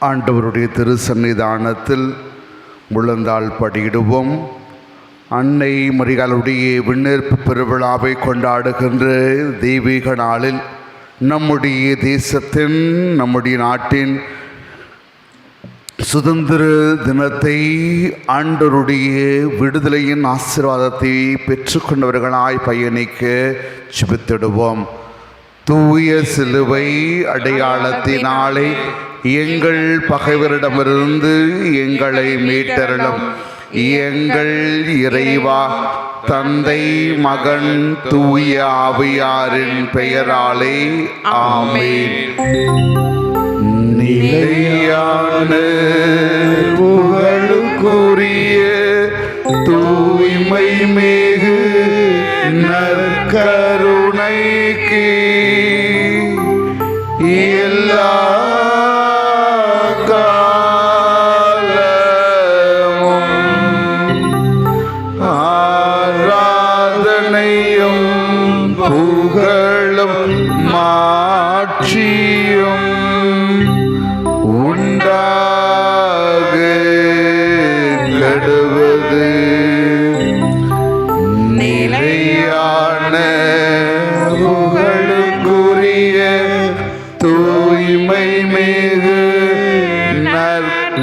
ஆண்டவருடைய திரு முழந்தால் படியிடுவோம். அன்னை மரியாளுடைய விண்ணேற்பு பெருவிழாவை கொண்டாடுகின்ற தெய்வீக நாளில் நம்முடைய தேசத்தின் நம்முடைய நாட்டின் சுதந்திர தினத்தை ஆண்டவருடைய விடுதலையின் ஆசீர்வாதத்தை பெற்றுக்கொண்டவர்களாய் பயணிக்க சுபித்திடுவோம் தூய சிலுவை அடையாளத்தினாலே எங்கள் பகைவரிடமிருந்து எங்களை மீட்டருளும். எங்கள் இறைவா தந்தை மகன் தூய ஆவியாரின் பெயராலே ஆமேன். நிலையான புகழுக்குரிய தூய்மை மேகு நற்க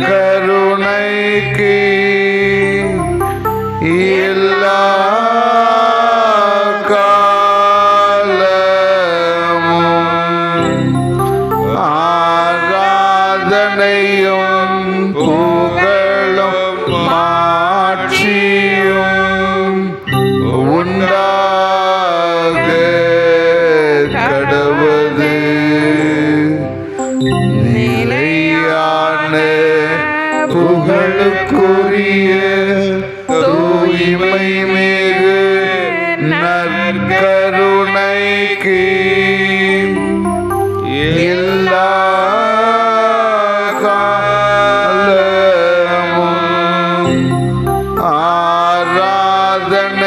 கருணைக்கு எல்லா மகிமை மிகு நற்கருணைக்கு எல்லா காலமும் ஆராதனையும்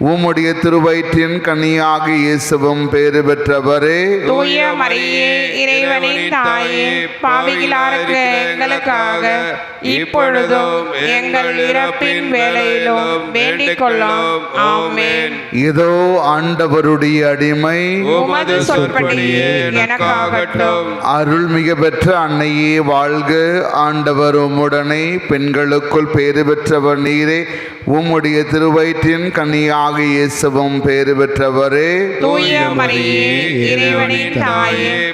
உம்முடைய திருவயிற்றின் கனியாக இயேசுவும் பேறு பெற்றவரே. தூய மரியே இறைவனின் தாயே பாவிகளாருக்கு எங்களுக்காக இப்பொழுதும் எங்கள் இறப்பின் வேளையிலும் வேண்டிக் கொள்ளும் ஆமென். இதோ ஆண்டவருடைய அடிமை. உமது சொல்படியே எனக்காகட்டும். அருள்மிகு பெற்ற அன்னையே வாழ்க. ஆண்டவர் உம்முடனே பெண்களுக்குள் பேறு பெற்றவர் நீரே. உம்முடைய திருவயிற்றின் கனியாக இயேசுவும் பேறு பெற்றவரே. தூய மரியே இறைவனின் தாயே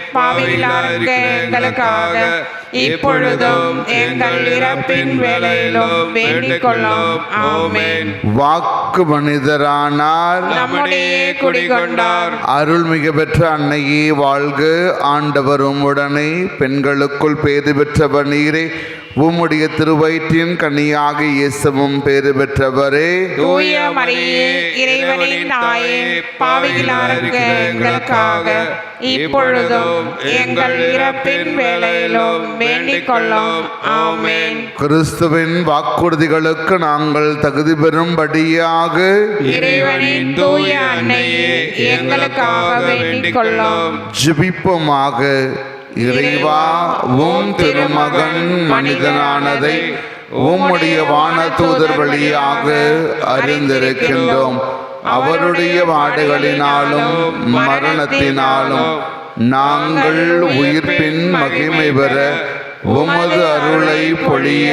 எங்களுக்காக இப்பொழுதும் எங்கள் இறப்பின் வேளையிலும் வேண்டிக் கொள்ளும் ஆமென். வாக்கு மனிதரானார். நம்முடைய குடிகொண்டார். அருள்மிகு பெற்ற அன்னையே வாழ்க. ஆண்டவர் உம்முடனே பெண்களுக்குள் பேறு பெற்றவர் நீரே. உம்முடைய திருவயிற்றின் கனியாக இயேசுவும் பேறு பெற்றவரே. தூய மரியே இறைவனின் தாயே பாவிகளாருக்கு எங்களுக்காக இப்பொழுதும் எங்கள் இறப்பின் வேளையிலும் வேண்டிக் கொள்ளும் ஆமென். கிறிஸ்துவின் வாக்குறுதிகளுக்கு நாங்கள் தகுதி பெறும்படியாக இறைவனின் தூய அன்னையே எங்களுக்காக வேண்டிக் கொள்ளும் ஜெபிப்போமாக. இறைவா உம் திருமகன் மனிதனானதை உம்முடைய வான தூதர் வழியாக அறிந்திருக்கின்றோம். அவருடைய வாடுகளினாலும் மரணத்தினாலும் நாங்கள் உயிர்ப்பின் மகிமை பெற உமது அருளை பொழிய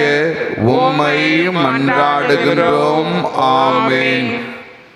உம்மை மன்றாடுகின்றோம். ஆமேன்.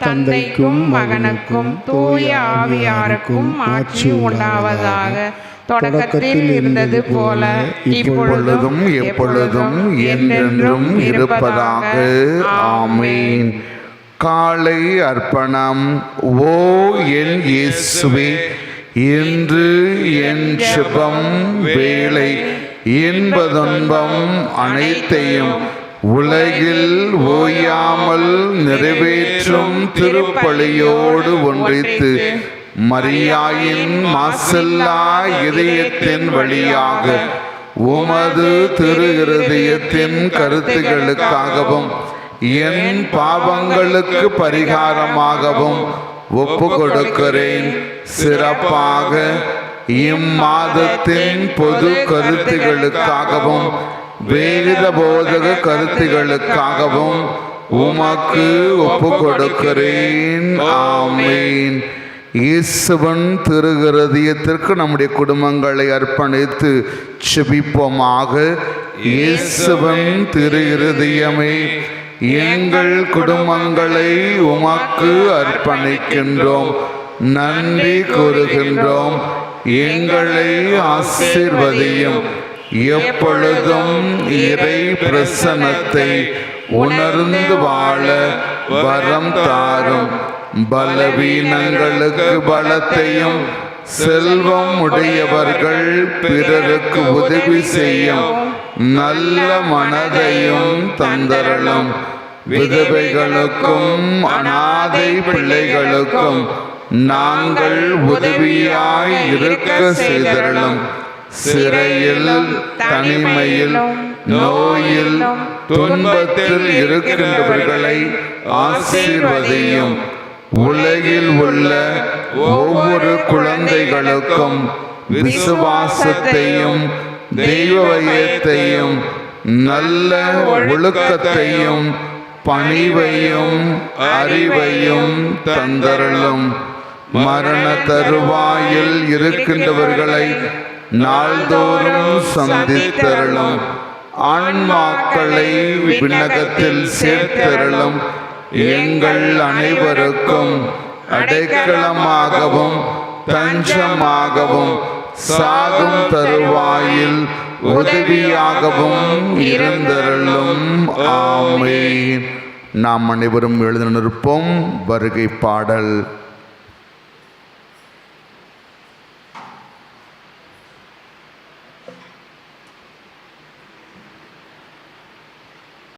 தந்தைக்கும் மகனுக்கும் தூய ஆவியாருக்கும் ஆட்சி உண்டாவதாக தொடக்கத்தில் இருந்தது போல இப்பொழுதும் எப்பொழுதும் என்றென்றும் இருப்பதாக. ஆமென். காலை அர்ப்பணம். ஓ என் இயேசுவே இன்று என் சுபம் வேலை இன்பதுன்பம் அனைத்தையும் உலகில் ஓயாமல் நிறைவேற்றும் திருப்பலியோடு ஒன்றித்து மரியாயின் மாசல்லா இதயத்தின் வழியாக உமது திரு இருதயத்தின் கருத்துகளுக்காகவும் என் பாவங்களுக்கு பரிகாரமாகவும் ஒப்பு கொடுக்கிறேன் சிறப்பாக இம்மாதத்தின் பொது கருத்துகளுக்காகவும் வேத போதக கருத்துகளுக்காகவும் உமக்கு ஒப்பு கொடுக்கிறேன் ஆமீன். இயேசுவன் திருகிருதியத்திற்கு நம்முடைய குடும்பங்களை அர்ப்பணித்து செபிப்போமாக இயேசுவன் திரு எங்கள் குடும்பங்களை உமக்கு அர்ப்பணிக்கின்றோம். நன்றி கூறுகின்றோம். எங்களை ஆசீர்வதியும். எப்பொழுதும் இறை பிரசனத்தை உணர்ந்து வாழ வரம் தாரும். பலவீனங்களுக்கு பலத்தையும் செல்வம் உடையவர்கள் பிறருக்கு உதவி செய்யும். நல்ல மனதையும் தந்தரலும். விதவைகளுக்கும் அனாதை பிள்ளைகளுக்கும் நாங்கள் உதவியாய் இருக்க செய்தரலும். சிறையில் தனிமையில் நோயில் துன்பத்தில் இருக்கின்றவர்களை ஆசீர்வதியும். உலகில் உள்ள ஒவ்வொரு குழந்தைகளுக்கும் விசுவாசத்தையும் தெய்வயத்தையும் நல்ல ஒழுக்கத்தையும் பணிவையும் அறிவையும் தந்தரலும் மரண தருவாயில் இருக்கின்றவர்களை நாள்தோறும் சந்தித்தருளும். ஆன்மாக்களை விண்ணகத்தில் சேர்த்தருளும். எங்கள் அனைவருக்கும் அடைக்கலமாகவும் தஞ்சமாகவும் சாகும் தருவாயில் உதவியாகவும் இருந்தருளும். ஆமே நாம் அனைவரும் எழுத வருகை பாடல்.